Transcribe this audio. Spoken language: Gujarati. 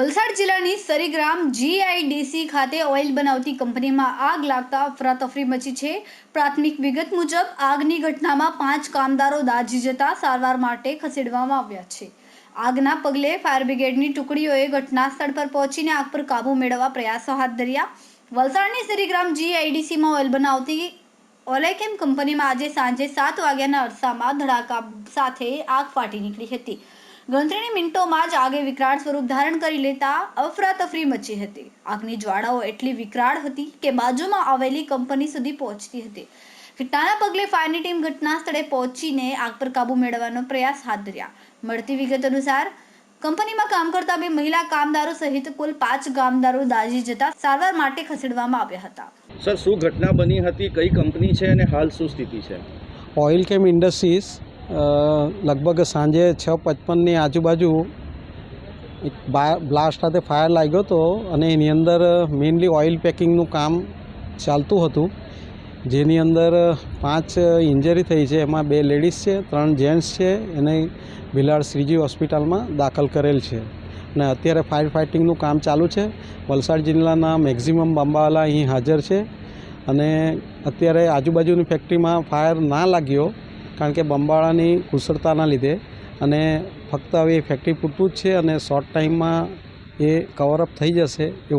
વલસાડ જિલ્લાની સરીગ્રામ જીઆઈડીસી ખાતે ઓઇલ બનાવતી કંપનીમાં આગ લાગતા અફરાતફરી મચી છે. પ્રાથમિક વિગત મુજબ, આગની ઘટનામાં પાંચ કામદારો દાઝી જતા સારવાર માટે ખસેડવામાં આવ્યા છે. આગના પગલે ફાયર બ્રિગેડની ટુકડીઓએ ઘટના સ્થળ પર પહોંચીને આગ પર કાબૂ મેળવવા પ્રયાસો હાથ ધર્યા. વલસાડની સરીગ્રામ જીઆઈડીસીમાં ઓઇલ બનાવતી ઓલેકેમ કંપનીમાં આજે સાંજે સાત વાગ્યાના અરસામાં ધડાકા સાથે આગ ફાટી નીકળી હતી. ગણતરીની મિનિટોમાં જ આગે વિકરાળ સ્વરૂપ ધારણ કરી લેતા અફરાતફરી મચી હતી. આગની જ્વાળાઓ એટલી વિકરાળ હતી કે બાજુમાં આવેલી કંપની સુધી પહોંચતી હતી. ઘટનાના પગલે ફાયરની ટીમ ઘટના સ્થળે પહોંચીને આગ પર કાબુ મેળવવાનો પ્રયાસ હાથ ધર્યા. મળતી વિગત અનુસાર કંપનીમાં કામ કરતા બે મહિલા કામદારો સહિત કુલ પાંચ કામદારો દાઝી જતા સારવાર માટે ખસેડવામાં આવ્યા હતા. સર શું ઘટના બની હતી? કઈ કંપની છે અને હાલ શું સ્થિતિ છે? ઓઇલ કેમ ઇન્ડસ્ટ્રીઝ લગભગ સાંજે છ પચપનની આજુબાજુ એક બ્લાસ્ટ સાથે ફાયર લાગ્યો હતો અને એની અંદર મેઇનલી ઓઇલ પેકિંગનું કામ ચાલતું હતું. જેની અંદર પાંચ ઇન્જરી થઈ છે. એમાં બે લેડીઝ છે, ત્રણ જેન્ટ્સ છે એને ભીલાડ શ્રીજી હોસ્પિટલમાં દાખલ કરેલ છે. અને અત્યારે ફાયર ફાઇટિંગનું કામ ચાલુ છે. વલસાડ જિલ્લાના મેક્ઝિમમ બંબાવાલા અહીં હાજર છે. અને અત્યારે આજુબાજુની ફેક્ટરીમાં ફાયર ના લાગ્યો. કારણ કે બંબાળાની કુશળતાના લીધે અને ફક્ત હવે એ ફેક્ટરી પૂરતું જ છે અને શોર્ટ ટાઈમમાં એ કવરઅપ થઈ જશે એવું